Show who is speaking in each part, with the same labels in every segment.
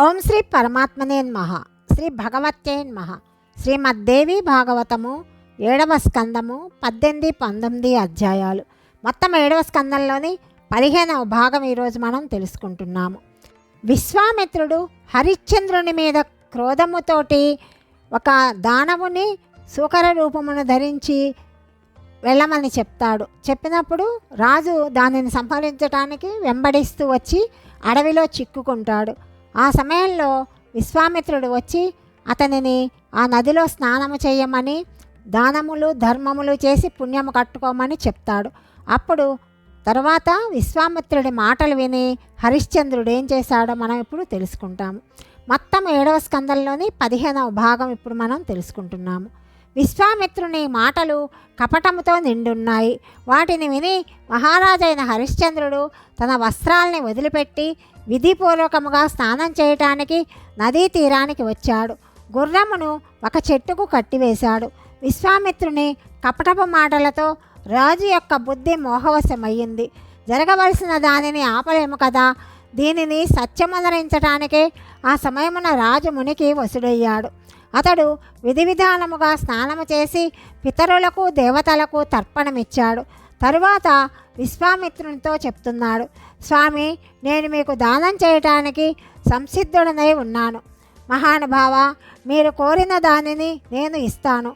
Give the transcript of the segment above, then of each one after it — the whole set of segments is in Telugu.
Speaker 1: ఓం శ్రీ పరమాత్మనే మహ శ్రీ భగవత్యే మహ. శ్రీమద్దేవి భాగవతము ఏడవ స్కందము పద్దెనిమిది పంతొమ్మిది అధ్యాయాలు. మొత్తం ఏడవ స్కందంలోని పదిహేనవ భాగం ఈరోజు మనం తెలుసుకుంటున్నాము. విశ్వామిత్రుడు హరిశ్చంద్రుని మీద క్రోధముతోటి ఒక దానవుని సూకర రూపమును ధరించి వెళ్ళమని చెప్తాడు. చెప్పినప్పుడు రాజు దానిని సంహరించడానికి వెంబడిస్తూ వచ్చి అడవిలో చిక్కుకుంటాడు. ఆ సమయంలో విశ్వామిత్రుడు వచ్చి అతనిని ఆ నదిలో స్నానము చేయమని దానములు ధర్మములు చేసి పుణ్యము కట్టుకోమని చెప్తాడు. అప్పుడు తర్వాత విశ్వామిత్రుడి మాటలు విని హరిశ్చంద్రుడు ఏం చేశాడో మనం ఇప్పుడు తెలుసుకుంటాము. మొత్తం ఏడవ స్కందంలోని పదిహేనవ భాగం ఇప్పుడు మనం తెలుసుకుంటున్నాము. విశ్వామిత్రుని మాటలు కపటముతో నిండున్నాయి. వాటిని విని మహారాజైన హరిశ్చంద్రుడు తన వస్త్రాల్ని వదిలిపెట్టి విధిపూర్వకముగా స్నానం చేయటానికి నదీ తీరానికి వచ్చాడు. గుర్రమును ఒక చెట్టుకు కట్టివేశాడు. విశ్వామిత్రుని కపటపు మాటలతో రాజు యొక్క బుద్ధి మోహవశమయ్యింది. జరగవలసిన దానిని ఆపలేము కదా? దీనిని సత్యమునరించటానికే ఆ సమయమున రాజు మునికి వసుడయ్యాడు. అతడు విధి విధానముగా స్నానము చేసి పితరులకు దేవతలకు తర్పణమిచ్చాడు. తరువాత విశ్వామిత్రునితో చెప్తున్నాడు స్వామి నేను మీకు దానం చేయటానికి సంసిద్ధుడనై ఉన్నాను. మహానుభావ మీరు కోరిన దానిని నేను ఇస్తాను.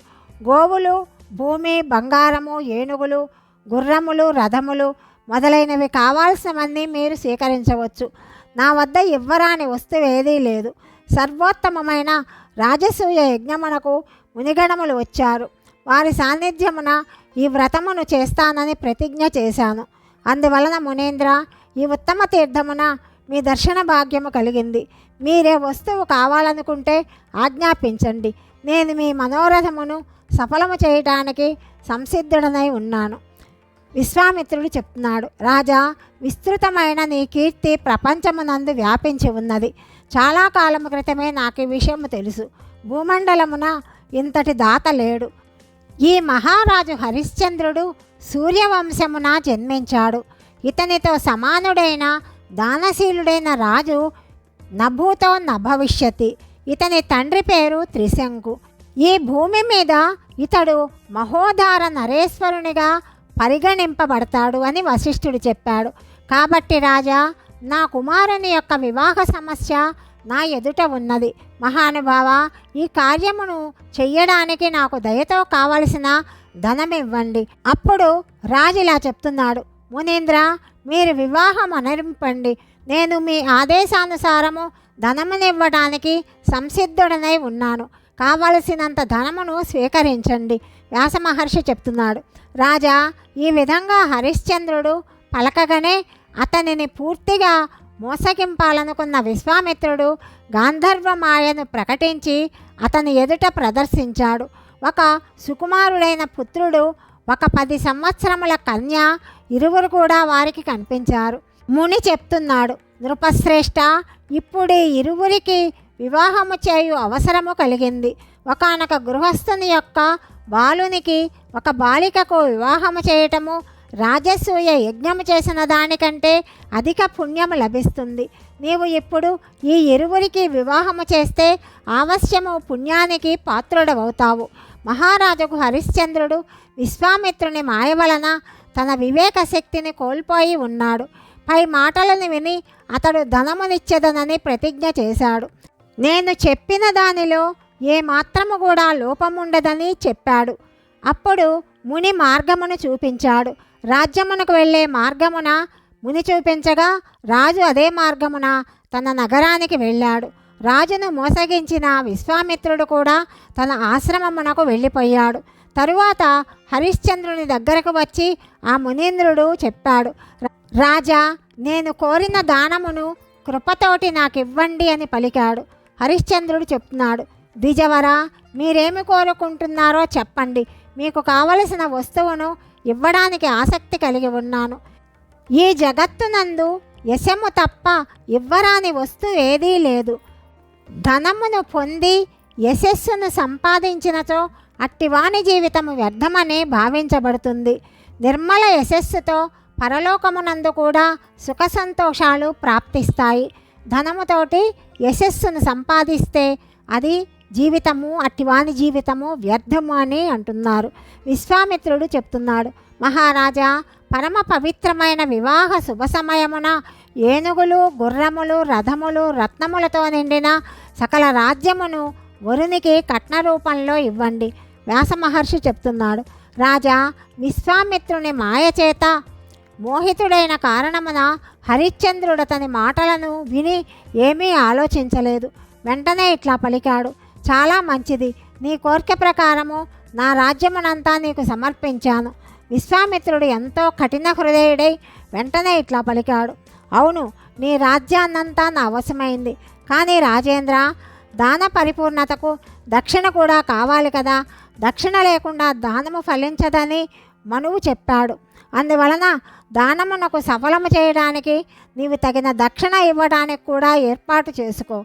Speaker 1: గోవులు భూమి బంగారము ఏనుగులు గుర్రములు రథములు మొదలైనవి కావాల్సినవన్నీ మీరు స్వీకరించవచ్చు. నా వద్ద ఇవ్వరాని వస్తువు ఏదీ లేదు. సర్వోత్తమమైన రాజసూయ యజ్ఞమునకు మునిగణములు వచ్చారు. వారి సాన్నిధ్యమున ఈ వ్రతమును చేస్తానని ప్రతిజ్ఞ చేశాను. అందువలన మునేంద్ర ఈ ఉత్తమ తీర్థమున మీ దర్శన భాగ్యము కలిగింది. మీరే వస్తువు కావాలనుకుంటే ఆజ్ఞాపించండి. నేను మీ మనోరథమును సఫలము చేయటానికి సంసిద్ధుడనై ఉన్నాను. విశ్వామిత్రుడు చెప్తున్నాడు రాజా విస్తృతమైన నీ కీర్తి ప్రపంచమునందు వ్యాపించి ఉన్నది. చాలా కాలం క్రితమే నాకు ఈ విషయము తెలుసు. భూమండలమున ఇంతటి దాత లేడు. ఈ మహారాజు హరిశ్చంద్రుడు సూర్యవంశమున జన్మించాడు. ఇతనితో సమానుడైన దానశీలుడైన రాజు నభూతో నభవిష్యతి. ఇతని తండ్రి పేరు త్రిశంకు. ఈ భూమి మీద ఇతడు మహోదార నరేశ్వరునిగా పరిగణింపబడతాడు అని వశిష్ఠుడు చెప్పాడు. కాబట్టి రాజా నా కుమారుని యొక్క వివాహ సమస్య నా ఎదుట ఉన్నది. మహానుభావ ఈ కార్యమును చెయ్యడానికి నాకు దయతో కావలసిన ధనం ఇవ్వండి అప్పుడు రాజు ఇలా చెప్తున్నాడు. మునీంద్ర మీరు వివాహం అనరింపండి. నేను మీ ఆదేశానుసారము ధనమునివ్వడానికి సంసిద్ధుడనై ఉన్నాను. కావలసినంత ధనమును స్వీకరించండి. వ్యాస మహర్షి చెప్తున్నాడు. రాజా ఈ విధంగా హరిశ్చంద్రుడు పలకగానే అతనిని పూర్తిగా మోసగింపాలనుకున్న విశ్వామిత్రుడు గాంధర్వ మాయను ప్రకటించి అతని ఎదుట ప్రదర్శించాడు. ఒక సుకుమారుడైన పుత్రుడు ఒక పది సంవత్సరముల కన్య ఇరువురు కూడా వారికి కనిపించారు. ముని చెప్తున్నాడు నృపశ్రేష్ఠ ఇప్పుడు ఇరువురికి వివాహము చేయు అవసరము కలిగింది. ఒకనొక గృహస్థుని యొక్క బాలునికి ఒక బాలికకు వివాహము చేయటము రాజసూయ యజ్ఞము చేసిన దానికంటే అధిక పుణ్యము లభిస్తుంది. నీవు ఇప్పుడు ఈ ఇరువురికి వివాహము చేస్తే ఆవశ్యము పుణ్యానికి పాత్రుడవవుతావు. మహారాజుకు హరిశ్చంద్రుడు విశ్వామిత్రుని మాయ వలన తన వివేక శక్తిని కోల్పోయి ఉన్నాడు. పై మాటలను విని అతడు ధనమునిచ్చేదనని ప్రతిజ్ఞ చేశాడు. నేను చెప్పిన దానిలో ఏ మాత్రము కూడా లోపముండదని చెప్పాడు. అప్పుడు ముని మార్గమును చూపించాడు. రాజ్యమునకు వెళ్ళే మార్గమున ముని చూపించగా రాజు అదే మార్గమున తన నగరానికి వెళ్ళాడు. రాజును మోసగించిన విశ్వామిత్రుడు కూడా తన ఆశ్రమమునకు వెళ్ళిపోయాడు. తరువాత హరిశ్చంద్రుని దగ్గరకు వచ్చి ఆ మునీంద్రుడు చెప్పాడు రాజా నేను కోరిన దానమును కృపతోటి నాకు ఇవ్వండి అని పలికాడు. హరిశ్చంద్రుడు చెప్తున్నాడు ద్విజవరా మీరేమి కోరుకుంటున్నారో చెప్పండి. మీకు కావలసిన వస్తువును ఇవ్వడానికి ఆసక్తి కలిగి ఉన్నాను. ఈ జగత్తునందు యశము తప్ప ఇవ్వరాని వస్తువు ఏదీ లేదు. ధనమును పొంది యశస్సును సంపాదించినచో అట్టివాణి జీవితము వ్యర్థమని భావించబడుతుంది. నిర్మల యశస్సుతో పరలోకమునందు కూడా సుఖ సంతోషాలు ప్రాప్తిస్తాయి. ధనముతోటి యశస్సును సంపాదిస్తే అది జీవితము అట్టివాని జీవితము వ్యర్థము అని అంటున్నారు. విశ్వామిత్రుడు చెప్తున్నాడు మహారాజా పరమ పవిత్రమైన వివాహ శుభ సమయమున ఏనుగులు గుర్రములు రథములు రత్నములతో నిండిన సకల రాజ్యమును వరునికి కట్న రూపంలో ఇవ్వండి. వ్యాస మహర్షి చెప్తున్నాడు రాజా విశ్వామిత్రుని మాయచేత మోహితుడైన కారణమున హరిశ్చంద్రుడు అతని మాటలను విని ఏమీ ఆలోచించలేదు. వెంటనే ఇట్లా పలికాడు చాలా మంచిది. నీ కోరిక ప్రకారము నా రాజ్యమునంతా నీకు సమర్పించాను. విశ్వామిత్రుడు ఎంతో కఠిన హృదయుడై వెంటనే ఇట్లా పలికాడు అవును నీ రాజ్యాన్నంతా నా అవసరమైంది కానీ రాజేంద్ర దాన పరిపూర్ణతకు దక్షిణ కూడా కావాలి కదా. దక్షిణ లేకుండా దానము ఫలించదని మనువు చెప్పాడు. అందువలన దానమునకు సఫలము చేయడానికి నీవు తగిన దక్షిణ ఇవ్వడానికి కూడా ఏర్పాటు చేసుకో.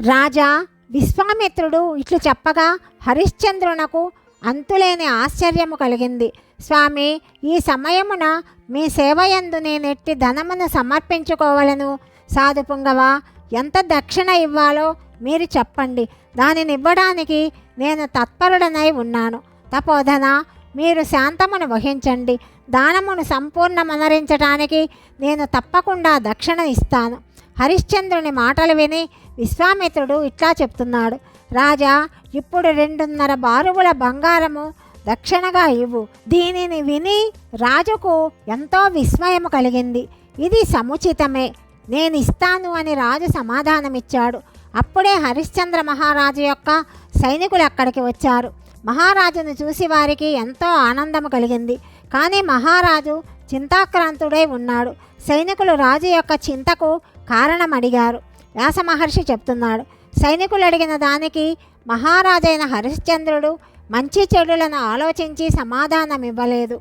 Speaker 1: రాజా విశ్వామిత్రుడు ఇట్లు చెప్పగా హరిశ్చంద్రునకు అంతులేని ఆశ్చర్యము కలిగింది. స్వామి ఈ సమయమున మీ సేవయందు నేనెట్టి ధనమును సమర్పించుకోవలను? సాధు పుంగవ ఎంత దక్షిణ ఇవ్వాలో మీరు చెప్పండి. దానిని ఇవ్వడానికి నేను తత్పరుడనై ఉన్నాను. తపోధన మీరు శాంతమును వహించండి. దానమును సంపూర్ణమనరించడానికి నేను తప్పకుండా దక్షిణ ఇస్తాను. హరిశ్చంద్రుని మాటలు విని విశ్వామిత్రుడు ఇట్లా చెప్తున్నాడు. రాజా ఇప్పుడు రెండున్నర బారువుల బంగారము దక్షిణగా ఇవ్వు. దీనిని విని రాజుకు ఎంతో విస్మయము కలిగింది. ఇది సముచితమే. నేను ఇస్తాను అని రాజు సమాధానమిచ్చాడు. అప్పుడే హరిశ్చంద్ర మహారాజు యొక్క సైనికులు అక్కడికి వచ్చారు. మహారాజును చూసి వారికి ఎంతో ఆనందము కలిగింది. కానీ మహారాజు చింతాక్రాంతుడై ఉన్నాడు. సైనికులు రాజు యొక్క చింతకు కారణం అడిగారు వ్యాస మహర్షి చెప్తున్నాడు. సైనికులు అడిగిన దానికి మహారాజైన హరిశ్చంద్రుడు మంచి చెడులను ఆలోచించి సమాధానం ఇవ్వలేదు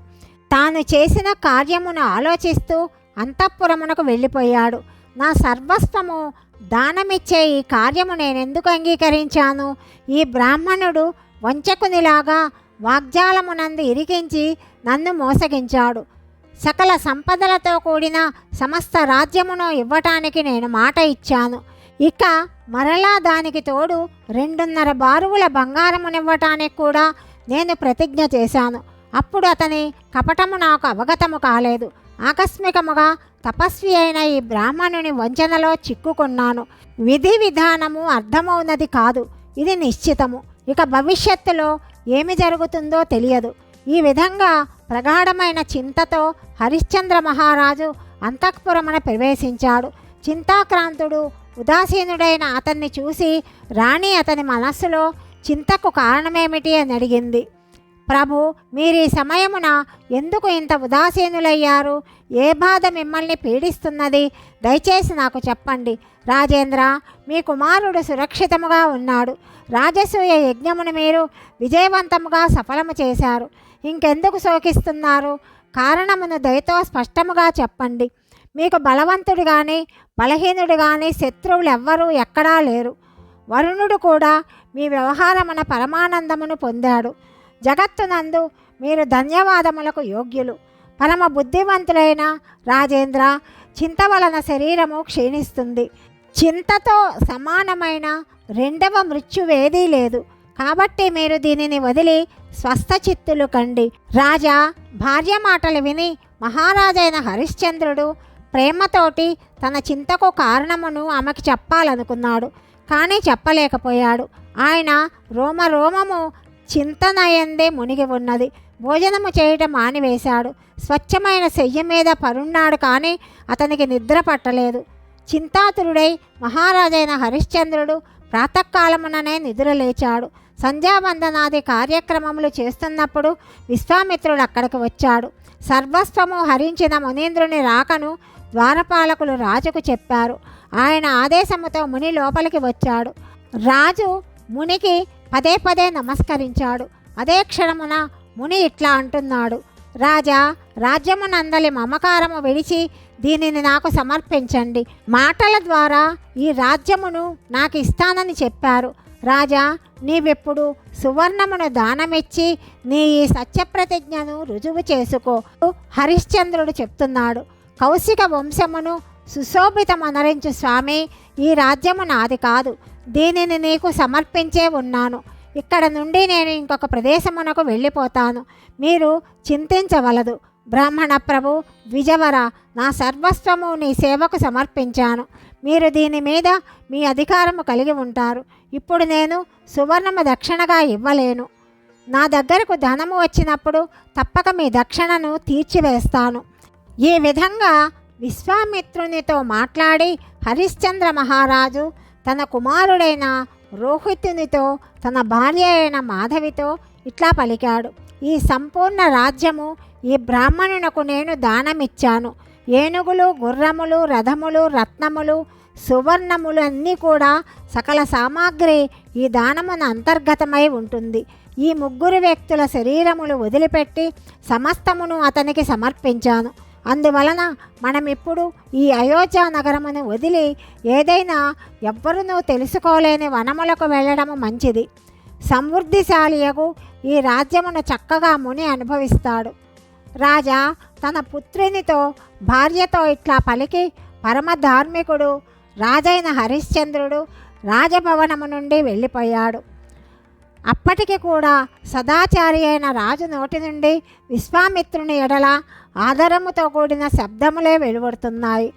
Speaker 1: తాను చేసిన కార్యమును ఆలోచిస్తూ అంతఃపురమునకు వెళ్ళిపోయాడు. నా సర్వస్వము దానమిచ్చే ఈ కార్యము నేనెందుకు అంగీకరించాను? ఈ బ్రాహ్మణుడు వంచకునిలాగా వాగ్జాలమునందు ఇరికించి నన్ను మోసగించాడు. సకల సంపదలతో కూడిన సమస్త రాజ్యమును ఇవ్వటానికి నేను మాట ఇచ్చాను. ఇక మరలా దానికి తోడు రెండున్నర బారువుల బంగారమునివ్వటానికి కూడా నేను ప్రతిజ్ఞ చేశాను. అప్పుడు అతని కపటము నాకు అవగతము కాలేదు. ఆకస్మికముగా తపస్వి అయిన ఈ బ్రాహ్మణుని వంచనలో చిక్కుకున్నాను. విధి విధానము అర్థమవునది కాదు. ఇది నిశ్చితము. ఇక భవిష్యత్తులో ఏమి జరుగుతుందో తెలియదు. ఈ విధంగా ప్రగాఢమైన చింతతో హరిశ్చంద్ర మహారాజు అంతఃపురమున ప్రవేశించాడు. చింతాక్రాంతుడు ఉదాసీనుడైన అతన్ని చూసి రాణి అతని మనస్సులో చింతకు కారణమేమిటి అని అడిగింది. ప్రభు మీరు ఈ సమయమున ఎందుకు ఇంత ఉదాసీనులయ్యారు? ఏ బాధ మిమ్మల్ని పీడిస్తున్నది? దయచేసి నాకు చెప్పండి. రాజేంద్ర మీ కుమారుడు సురక్షితముగా ఉన్నాడు. రాజసూయ యజ్ఞమును మీరు విజయవంతముగా సఫలము చేశారు. ఇంకెందుకు శోకిస్తున్నారు? కారణమును దయతో స్పష్టముగా చెప్పండి. మీకు బలవంతుడు కానీ బలహీనుడు కానీ శత్రువులు ఎవ్వరూ ఎక్కడా లేరు. వరుణుడు కూడా మీ వ్యవహారమున పరమానందమును పొందాడు. జగత్తునందు మీరు ధన్యవాదములకు యోగ్యులు. పరమ బుద్ధివంతులైన రాజేంద్ర చింత వలన శరీరము క్షీణిస్తుంది. చింతతో సమానమైన రెండవ మృత్యువేదీ లేదు. కాబట్టి మీరు దీనిని వదిలి స్వస్థచిత్తులు కండి. రాజా భార్య మాటలు విని మహారాజైన హరిశ్చంద్రుడు ప్రేమతోటి తన చింతకు కారణమును ఆమెకు చెప్పాలనుకున్నాడు. కానీ చెప్పలేకపోయాడు. ఆయన రోమ రోమము చింతనయందే మునిగి ఉన్నది. భోజనము చేయటం మానివేశాడు. స్వచ్ఛమైన శయ్య మీద పరున్నాడు కానీ అతనికి నిద్ర పట్టలేదు. చింతాతురుడై మహారాజైన హరిశ్చంద్రుడు ప్రాతకాలముననే నిద్రలేచాడు సంధ్యావందనాది కార్యక్రమములు చేస్తున్నప్పుడు విశ్వామిత్రుడు అక్కడికి వచ్చాడు. సర్వస్వము హరించిన మునీంద్రుని రాకను ద్వారపాలకులు రాజుకు చెప్పారు. ఆయన ఆదేశముతో ముని లోపలికి వచ్చాడు. రాజు మునికి పదే పదే నమస్కరించాడు. అదే క్షణమున ముని ఇట్లా అంటున్నాడు. రాజా రాజ్యమునందలి మమకారము విడిచి దీనిని నాకు సమర్పించండి. మాటల ద్వారా ఈ రాజ్యమును నాకు ఇస్తానని చెప్పారు. రాజా నీవెప్పుడు సువర్ణమును దానమిచ్చి నీ ఈ సత్యప్రతిజ్ఞను రుజువు చేసుకో హరిశ్చంద్రుడు చెప్తున్నాడు. కౌశిక వంశమును సుశోభితమనరించు స్వామి ఈ రాజ్యము నాది కాదు. దీనిని నీకు సమర్పించే ఉన్నాను. ఇక్కడ నుండి నేను ఇంకొక ప్రదేశమునకు వెళ్ళిపోతాను. మీరు చింతించవలదు. బ్రాహ్మణ ప్రభు విజవర నా సర్వస్వము నీ సేవకు సమర్పించాను. మీరు దీని మీద మీ అధికారము కలిగి ఉంటారు. ఇప్పుడు నేను సువర్ణము దక్షిణగా ఇవ్వలేను. నా దగ్గరకు ధనము వచ్చినప్పుడు తప్పక మీ దక్షిణను తీర్చివేస్తాను. ఈ విధంగా విశ్వామిత్రునితో మాట్లాడి హరిశ్చంద్ర మహారాజు తన కుమారుడైన రోహితునితో తన భార్య అయిన మాధవితో ఇట్లా పలికాడు. ఈ సంపూర్ణ రాజ్యము ఈ బ్రాహ్మణునకు నేను దానమిచ్చాను. ఏనుగులు గుర్రములు రథములు రత్నములు సువర్ణములు అన్నీ కూడా సకల సామాగ్రి ఈ దానమున అంతర్గతమై ఉంటుంది. ఈ ముగ్గురు వ్యక్తుల శరీరములు వదిలిపెట్టి సమస్తమును అతనికి సమర్పించాను. అందువలన మనం ఇప్పుడు ఈ అయోధ్య నగరమును వదిలి ఏదైనా ఎవ్వరునూ తెలుసుకోలేని వనములకు వెళ్ళడము మంచిది. సమృద్ధిశాలియగు ఈ రాజ్యమును చక్కగా ముని అనుభవిస్తాడు. రాజా తన పుత్రునితో భార్యతో ఇట్లా పలికి పరమ ధార్మికుడు రాజైన హరిశ్చంద్రుడు రాజభవనము నుండి వెళ్ళిపోయాడు. అప్పటికి కూడా సదాచారి అయిన రాజు నోటి నుండి విశ్వామిత్రుని ఎడల ఆదరముతో కూడిన శబ్దములే వెలువడుతున్నాయి.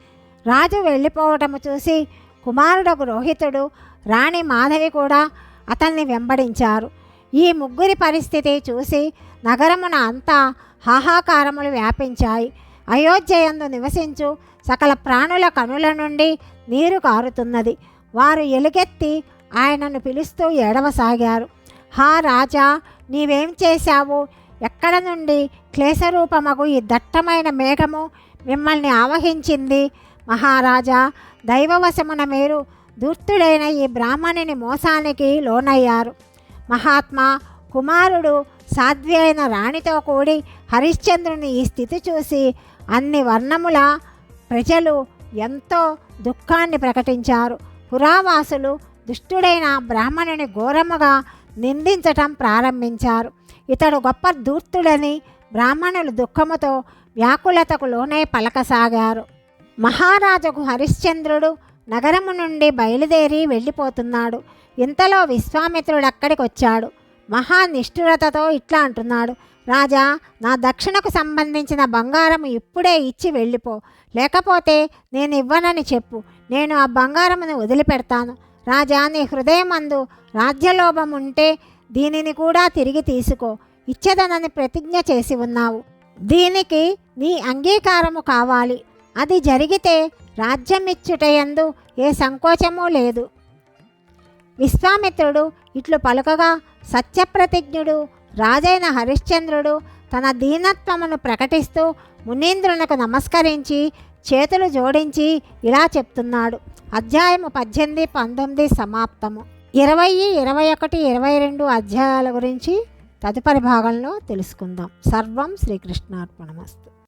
Speaker 1: రాజు వెళ్ళిపోవటము చూసి కుమారుడకు రోహితుడు రాణి మాధవి కూడా అతన్ని వెంబడించారు. ఈ ముగ్గురి పరిస్థితి చూసి నగరమున అంతా హాహాకారములు వ్యాపించాయి. అయోధ్యయందు నివసించు సకల ప్రాణుల కనుల నుండి నీరు కారుతున్నది. వారు ఎలుగెత్తి ఆయనను పిలుస్తూ ఏడవసాగారు. హా రాజా నీవేం చేశావు? ఎక్కడ నుండి? క్లేశరూపమగు ఈ దట్టమైన మేఘము మిమ్మల్ని ఆవహించింది. మహారాజా దైవవశమున మీరు దుర్తుడైన ఈ బ్రాహ్మణుని మోసానికి లోనయ్యారు. మహాత్మా కుమారుడు సాధ్వి అయిన రాణితో కూడి హరిశ్చంద్రుని ఈ స్థితి చూసి అన్ని వర్ణముల ప్రజలు ఎంతో దుఃఖాన్ని ప్రకటించారు. పురావాసులు దుష్టుడైన బ్రాహ్మణుని ఘోరముగా నిందించటం ప్రారంభించారు. ఇతడు గొప్ప దూర్తుడని బ్రాహ్మణులు దుఃఖముతో వ్యాకులతకు లోనై పలకసాగారు. మహారాజుకు హరిశ్చంద్రుడు నగరము నుండి బయలుదేరి వెళ్ళిపోతున్నాడు. ఇంతలో విశ్వామిత్రుడు అక్కడికి వచ్చాడు మహా నిష్ఠురతతో ఇట్లా అంటున్నాడు. రాజా నా దక్షిణకు సంబంధించిన బంగారం ఇప్పుడే ఇచ్చి వెళ్ళిపో. లేకపోతే నేను ఇవ్వనని చెప్పు. నేను ఆ బంగారమును వదిలిపెడతాను. రాజా నీ హృదయమందు రాజ్యలోభం ఉంటే దీనిని కూడా తిరిగి తీసుకో. ఇచ్చదనని ప్రతిజ్ఞ చేసి ఉన్నావు. దీనికి నీ అంగీకారము కావాలి. అది జరిగితే రాజ్యమిచ్చుటయందు ఏ సంకోచమూ లేదు. విశ్వామిత్రుడు ఇట్లు పలుకగా సత్యప్రతిజ్ఞుడు రాజైన హరిశ్చంద్రుడు తన దీనత్వమును ప్రకటిస్తూ మునీంద్రునకు నమస్కరించి చేతులు జోడించి ఇలా చెప్తున్నాడు. అధ్యాయము పద్దెనిమిది పంతొమ్మిది సమాప్తము. ఇరవై ఇరవై ఒకటి ఇరవై రెండు అధ్యాయాల గురించి తదుపరి భాగంలో తెలుసుకుందాం. సర్వం శ్రీకృష్ణార్పణమస్తు.